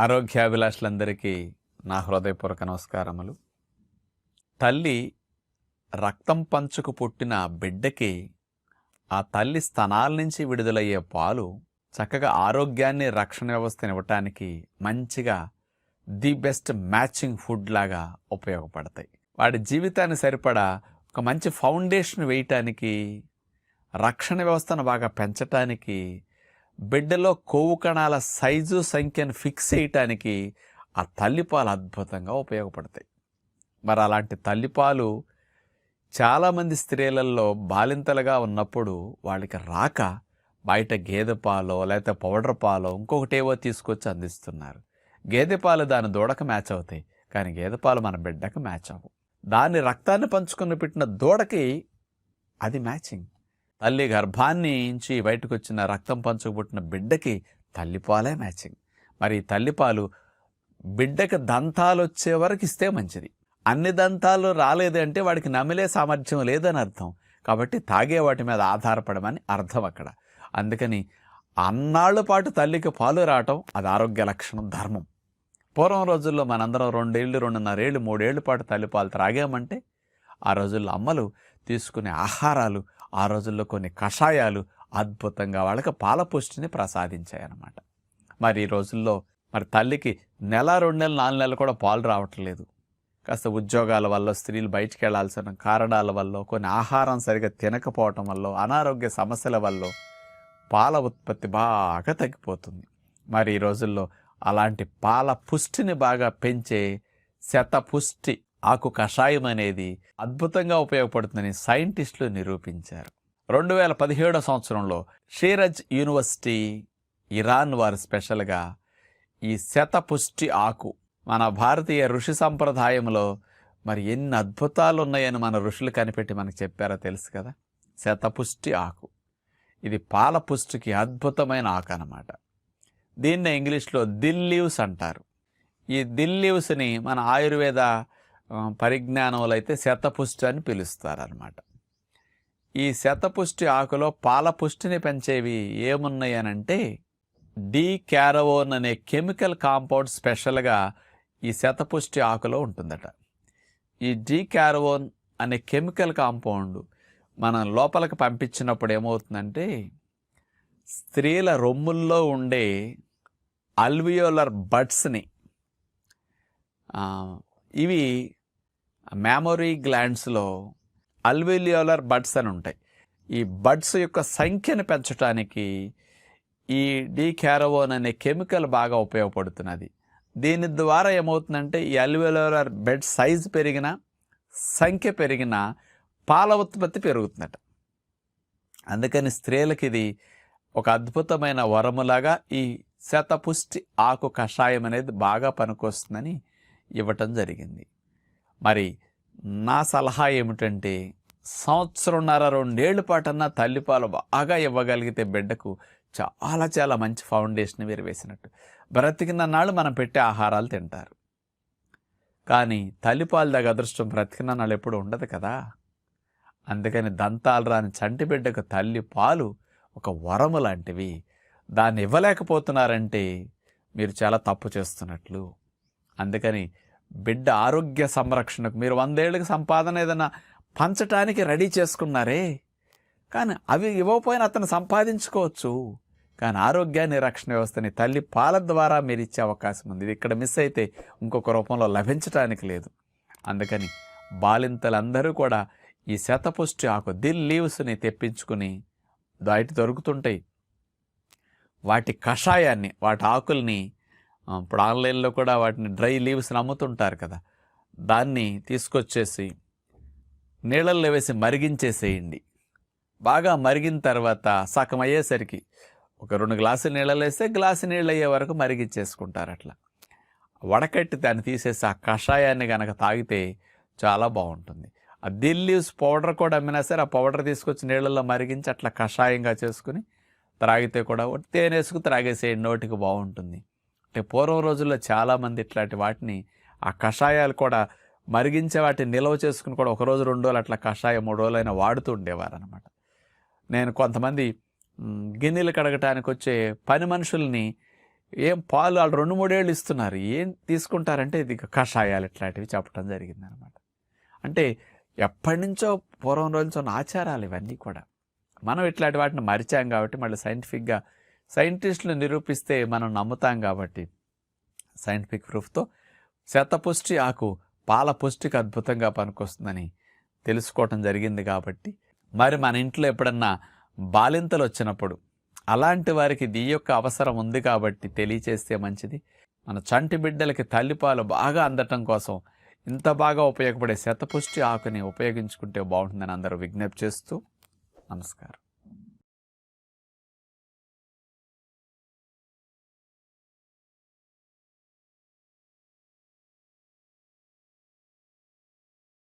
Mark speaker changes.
Speaker 1: ఆరోగ్యాభిలాషులందరికీ నా హృదయపూర్వక నమస్కారములు. తల్లి రక్తం పంచుకు పుట్టిన బిడ్డకి ఆ తల్లి స్తనాల నుంచి విడుదలయ్యే పాలు చక్కగా ఆరోగ్యాన్ని రక్షణ వ్యవస్థను ఇవ్వటానికి మంచిగా ది బెస్ట్ మ్యాచింగ్ ఫుడ్ లాగా ఉపయోగపడతాయి. వాడి జీవితాన్ని సరిపడా ఒక మంచి ఫౌండేషన్ వేయటానికి రక్షణ వ్యవస్థను బాగా పెంచటానికి బిడ్డలో కొవ్వు కణాల సైజు సంఖ్యను ఫిక్స్ చేయటానికి ఆ తల్లిపాలు అద్భుతంగా ఉపయోగపడతాయి. మరి అలాంటి తల్లిపాలు చాలామంది స్త్రీలలో బాలింతలుగా ఉన్నప్పుడు వాళ్ళకి రాక బయట గేదె పాలో లేకపోతే పౌడర్ పాలో ఇంకొకటేవో తీసుకొచ్చి అందిస్తున్నారు. గేదె పాలు దాని దూడకు మ్యాచ్ అవుతాయి కానీ గేదె పాలు మన బిడ్డకు మ్యాచ్ అవ్వవు. దాన్ని రక్తాన్ని పంచుకుని పెట్టిన దూడకి అది మ్యాచింగ్. తల్లి గర్భాన్ని ఇంచి బయటకు వచ్చిన రక్తం పంచుకుబుట్టిన బిడ్డకి తల్లిపాలే మ్యాచింగ్. మరి తల్లిపాలు బిడ్డకి దంతాలు వచ్చే వరకు ఇస్తే మంచిది. అన్ని దంతాలు రాలేదంటే వాడికి నమిలే సామర్థ్యం లేదని అర్థం. కాబట్టి తాగే వాటి మీద ఆధారపడమని అర్థం అక్కడ. అందుకని అన్నాళ్ళ పాటు తల్లికి పాలు రావటం అది ఆరోగ్య లక్షణం ధర్మం. పూర్వం రోజుల్లో మనందరం రెండేళ్ళు రెండున్నరేళ్ళు మూడేళ్ళ పాటు తల్లిపాలు త్రాగామంటే ఆ రోజుల్లో అమ్మలు తీసుకునే ఆహారాలు ఆ రోజుల్లో కొన్ని కషాయాలు అద్భుతంగా వాళ్ళకి పాల పుష్టిని ప్రసాదించాయన్నమాట. మరి ఈ రోజుల్లో మరి తల్లికి నెల రెండు నెలలు నాలుగు నెలలు కూడా పాలు రావట్లేదు. కాస్త ఉద్యోగాల వల్ల స్త్రీలు బయటికి వెళ్ళాల్సిన కారణాల వల్ల కొన్ని ఆహారం సరిగా తినకపోవటం వల్ల అనారోగ్య సమస్యల వల్ల పాల ఉత్పత్తి బాగా తగ్గిపోతుంది. మరి ఈ రోజుల్లో అలాంటి పాల పుష్టిని బాగా పెంచే శత పుష్టి ఆకు కషాయం అనేది అద్భుతంగా ఉపయోగపడుతుందని సైంటిస్టులు నిరూపించారు. రెండు వేల పదిహేడో సంవత్సరంలో షీరజ్ యూనివర్సిటీ ఇరాన్ వారు స్పెషల్గా ఈ శతపుష్టి ఆకు మన భారతీయ ఋషి సంప్రదాయంలో మరి ఎన్ని అద్భుతాలు ఉన్నాయని మన ఋషులు కనిపెట్టి మనకు చెప్పారో తెలుసు కదా? శతపుష్టి ఆకు. ఇది పాల పుష్టికి అద్భుతమైన ఆకు అనమాట దీన్నే ఇంగ్లీష్లో దిల్ లీవ్స్ అంటారు. ఈ దిల్ లీవ్స్ని మన ఆయుర్వేద పరిజ్ఞానంలో అయితే శతపుష్టి అని పిలుస్తారనమాట ఈ శతపుష్టి ఆకులో పాల పుష్టిని పెంచేవి ఏమున్నాయనంటే డి డీ క్యారవోన్ అనే కెమికల్ కాంపౌండ్ స్పెషల్గా ఈ శతపుష్టి ఆకులో ఉంటుందట. ఈ డీ క్యారవోన్ అనే కెమికల్ కాంపౌండ్ మనం లోపలికి పంపించినప్పుడు ఏమవుతుందంటే స్త్రీల రొమ్ముల్లో ఉండే అల్వియోలర్ బడ్స్ని ఇవి మెమొరీ గ్లాండ్స్లో అల్విలియోలర్ బడ్స్ అని ఉంటాయి. ఈ బడ్స్ యొక్క సంఖ్యను పెంచడానికి ఈ డీక్యారవోన్ అనే కెమికల్ బాగా ఉపయోగపడుతున్నది. దీని ద్వారా ఏమవుతుందంటే ఈ అల్విలోలర్ బెడ్ సైజ్ పెరిగిన సంఖ్య పెరిగిన పాల ఉత్పత్తి పెరుగుతుందట. అందుకని స్త్రీలకు ఇది ఒక అద్భుతమైన వరములాగా ఈ శతపుష్టి ఆకు కషాయం అనేది బాగా పనికొస్తుందని ఇవ్వటం జరిగింది. మరి నా సలహా ఏమిటంటే సంవత్సరంన్నర రెండేళ్ళ పాటన్నా తల్లిపాలు బాగా ఇవ్వగలిగితే బిడ్డకు చాలా చాలా మంచి ఫౌండేషన్ మీరు వేసినట్టు. బ్రతికిన నాళ్ళు మనం పెట్టే ఆహారాలు తింటారు. కానీ తల్లిపాలు దగ్గ అదృష్టం బ్రతికిన నాళ్ళు ఎప్పుడు ఉండదు కదా. అందుకని దంతాలు రాని చంటి బిడ్డకు తల్లి పాలు ఒక వరము లాంటివి. దాన్ని ఇవ్వలేకపోతున్నారంటే మీరు చాలా తప్పు చేస్తున్నట్లు. అందుకని బిడ్డ ఆరోగ్య సంరక్షణకు మీరు వందేళ్ళకి సంపాదన ఏదైనా పంచటానికి రెడీ చేసుకున్నారే. కానీ అవి ఇవ్వకపోయినా అతను సంపాదించుకోవచ్చు. కానీ ఆరోగ్యాన్ని రక్షణ వ్యవస్థని తల్లి పాల ద్వారా మీరు ఇచ్చే అవకాశం ఉంది. ఇది ఇక్కడ మిస్ అయితే ఇంకొక రూపంలో లభించటానికి లేదు. అందుకని బాలింతలందరూ కూడా ఈ శతపుష్టి ఆకు దిల్ లీవ్స్ని తెప్పించుకుని దాటి దొరుకుతుంటాయి. వాటి కషాయాన్ని వాటి ఆకుల్ని ఇప్పుడు ఆన్లైన్లో కూడా వాటిని డ్రై లీవ్స్ని అమ్ముతుంటారు కదా. దాన్ని తీసుకొచ్చేసి నీళ్ళల్లో వేసి మరిగించేసేయండి. బాగా మరిగిన తర్వాత సగం అయ్యేసరికి ఒక రెండు గ్లాసులు నీళ్ళలో వేస్తే గ్లాసు నీళ్ళు అయ్యే వరకు మరిగించేసుకుంటారు అట్లా. వడకట్టి దాన్ని తీసేసి ఆ కషాయాన్ని కనుక తాగితే చాలా బాగుంటుంది. ఆ దిల్ లీవ్స్ పౌడర్ కూడా అమ్మినా సరే ఆ పౌడర్ తీసుకొచ్చి నీళ్ళల్లో మరిగించి అట్లా కషాయంగా చేసుకుని త్రాగితే కూడా తేనేసుకు త్రాగేసేయండి నోటికి బాగుంటుంది. అంటే పూర్వం రోజుల్లో చాలామంది ఇట్లాంటి వాటిని ఆ కషాయాలు కూడా మరిగించే వాటిని నిల్వ చేసుకుని కూడా ఒక రోజు రెండు రోజులు అట్లా కషాయం మూడు రోజులైనా వాడుతూ ఉండేవారు అనమాట నేను కొంతమంది గిన్నెలు కడగటానికి వచ్చే పని మనుషుల్ని ఏం పాలు వాళ్ళు రెండు మూడేళ్ళు ఇస్తున్నారు. ఏం తీసుకుంటారంటే ఇది కషాయాలు ఇట్లాంటివి చెప్పడం జరిగింది అనమాట అంటే ఎప్పటి నుంచో పూర్వం రోజుల ఉన్న ఆచారాలు ఇవన్నీ కూడా. మనం ఇట్లాంటి వాటిని మరిచాం కాబట్టి మళ్ళీ సైంటిఫిక్గా సైంటిస్టులు నిరూపిస్తే మనం నమ్ముతాం కాబట్టి సైంటిఫిక్ ప్రూఫ్తో శతపుష్టి ఆకు పాల పుష్టికి అద్భుతంగా పనికొస్తుందని తెలుసుకోవటం జరిగింది కాబట్టి మరి మన ఇంట్లో ఎప్పుడన్నా బాలింతలు వచ్చినప్పుడు అలాంటి వారికి దీ యొక్క అవసరం ఉంది కాబట్టి తెలియచేస్తే మంచిది. మన చంటి బిడ్డలకి తల్లిపాలు బాగా అందటం కోసం ఇంత బాగా ఉపయోగపడే శతపుష్టి ఆకుని ఉపయోగించుకుంటే బాగుంటుందని అందరూ విజ్ఞప్తి చేస్తూ నమస్కారం.